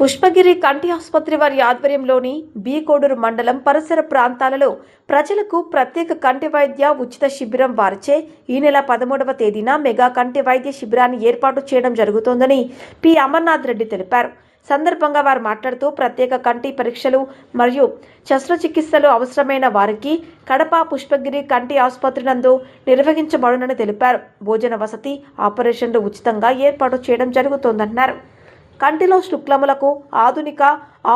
పుష్పగిరి కంటి ఆసుపత్రి వారి ఆధ్వర్యంలోని బీకోడూరు మండలం పరిసర ప్రాంతాలలో ప్రజలకు ప్రత్యేక కంటి వైద్య ఉచిత శిబిరం వారిచే ఈ నెల పదమూడవ తేదీన మెగా కంటి వైద్య శిబిరాన్ని ఏర్పాటు చేయడం జరుగుతోందని పి అమర్నాథ్ రెడ్డి తెలిపారు. సందర్భంగా వారు మాట్లాడుతూ ప్రత్యేక కంటి పరీక్షలు మరియు శస్త్రచికిత్సలు అవసరమైన వారికి కడప పుష్పగిరి కంటి ఆసుపత్రి నందు నిర్వహించబడునని తెలిపారు. భోజన వసతి ఆపరేషన్లు ఉచితంగా ఏర్పాటు చేయడం జరుగుతోందన్నారు. కంటిలో శుక్లములకు ఆధునిక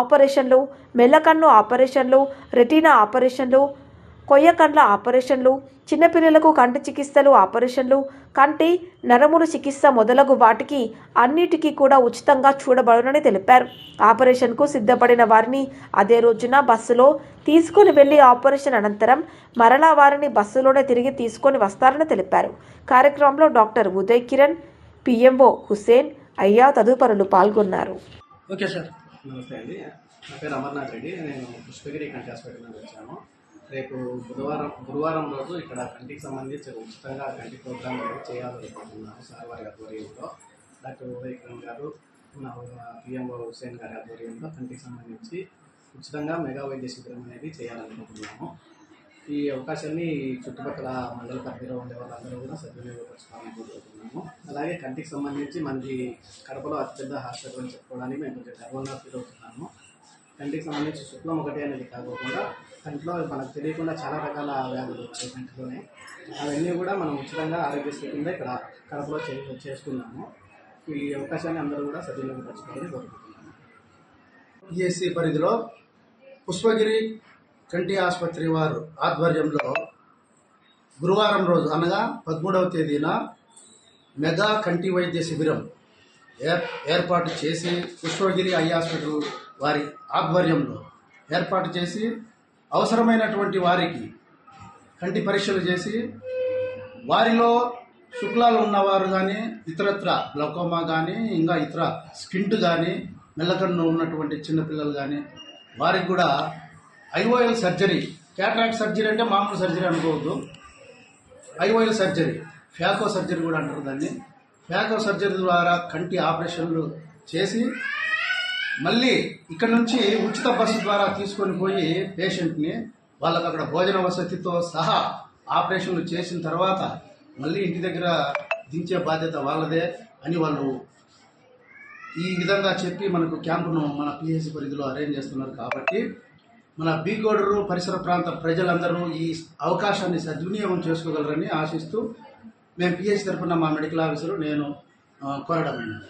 ఆపరేషన్లు మెల్లకన్ను ఆపరేషన్లు రెటీనా ఆపరేషన్లు కొయ్య కండ్ల ఆపరేషన్లు చిన్నపిల్లలకు కంటి చికిత్సలు ఆపరేషన్లు కంటి నరముల చికిత్స మొదలగు వాటికి అన్నిటికీ కూడా ఉచితంగా చూడబడునని తెలిపారు. ఆపరేషన్కు సిద్ధపడిన వారిని అదే రోజున బస్సులో తీసుకుని వెళ్ళి ఆపరేషన్ అనంతరం మరలా వారిని బస్సులోనే తిరిగి తీసుకొని వస్తారని తెలిపారు. కార్యక్రమంలో డాక్టర్ ఉదయ్ కిరణ్ పిఎంఓ హుసేన్ అయ్యా తదుపరులు పాల్గొన్నారు. Okay sir. నమస్తే అండి. నా పేరు అమర్నాథ్ రెడ్డి. నేను పుష్పగిరి కంటి హాస్పిటల్ నుంచి వచ్చాను. రేపు బుధవారం గురువారం రోజు ఇక్కడ కంటికి సంబంధించి ఉచితంగా కంటి ప్రోగ్రామ్ అనేది చేయాలనుకుంటున్నాను సార్ వారి ఆధ్వర్యంలో. డాక్టర్ ఉదయ్ కిరణ్ గారు నా పిఎంఓ హుసేన్ గారి ఆధ్వర్యంలో కంటికి సంబంధించి ఉచితంగా మెగా వైద్య శిబిరం అనేది చేయాలనుకుంటున్నాము. ఈ అవకాశాన్ని చుట్టుపక్కల మండల పరిధిలో ఉండే వాళ్ళందరూ కూడా సద్వినియోగపరచుకోవాలని కోరుకుంటున్నాము. అలాగే కంటికి సంబంధించి మనకి కడపలో అతిపెద్ద హాస్పిటల్ అని చెప్పుకోవడానికి మేము కొంచెం గర్వంగా ఫీల్ అవుతున్నాము. కంటికి సంబంధించి శుక్లం ఒకటే అనేది కాకుండా కంటిలో మనకు తెలియకుండా చాలా రకాల వ్యాధులు వచ్చాయి కంటిలోనే. అవన్నీ కూడా మనం ఉచితంగా ఆరోగ్యశ్రీ కింద ఇక్కడ కడపలో చే చేసుకున్నాము ఈ అవకాశాన్ని అందరూ కూడా సద్వినియోగపరచుకోవాలని కోరుకుంటున్నాము. పిఎస్సి పరిధిలో పుష్పగిరి కంటి ఆసుపత్రి వారు ఆధ్వర్యంలో గురువారం రోజు అనగా పదమూడవ తేదీన మెగా కంటి వైద్య శిబిరం ఏర్ ఏర్పాటు చేసి పుష్పగిరి ఐ హాస్పిటల్ వారి ఆధ్వర్యంలో ఏర్పాటు చేసి అవసరమైనటువంటి వారికి కంటి పరీక్షలు చేసి వారిలో శుక్లాలు ఉన్నవారు కానీ ఇతరత్ర గ్లకోమా కానీ ఇంకా ఇతర స్కింట్ కానీ మెల్లకన్ను ఉన్నటువంటి చిన్నపిల్లలు కానీ వారికి కూడా ఐఓఎల్ సర్జరీ క్యాట్రాక్ట్ సర్జరీ అంటే మామూలు సర్జరీ అనుకోవద్దు. ఐఓఎల్ సర్జరీ ఫ్యాకో సర్జరీ కూడా అంటారు దాన్ని. ఫ్యాకో సర్జరీ ద్వారా కంటి ఆపరేషన్లు చేసి మళ్ళీ ఇక్కడ నుంచి ఉచిత బస్సు ద్వారా తీసుకొని పోయి పేషెంట్ని వాళ్ళకు అక్కడ భోజన వసతితో సహా ఆపరేషన్లు చేసిన తర్వాత మళ్ళీ ఇంటి దగ్గర దించే బాధ్యత వాళ్ళదే అని వాళ్ళు ఈ విధంగా చెప్పి మనకు క్యాంపును మన పిహెచ్ పరిధిలో అరేంజ్ చేస్తున్నారు కాబట్టి మన బీకోడరు పరిసర ప్రాంత ప్రజలందరూ ఈ అవకాశాన్ని సద్వినియోగం చేసుకోగలరని ఆశిస్తూ మేము పిహెచ్ తరఫున మా మెడికల్ ఆఫీసరు నేను ఆ, కోరడమైనది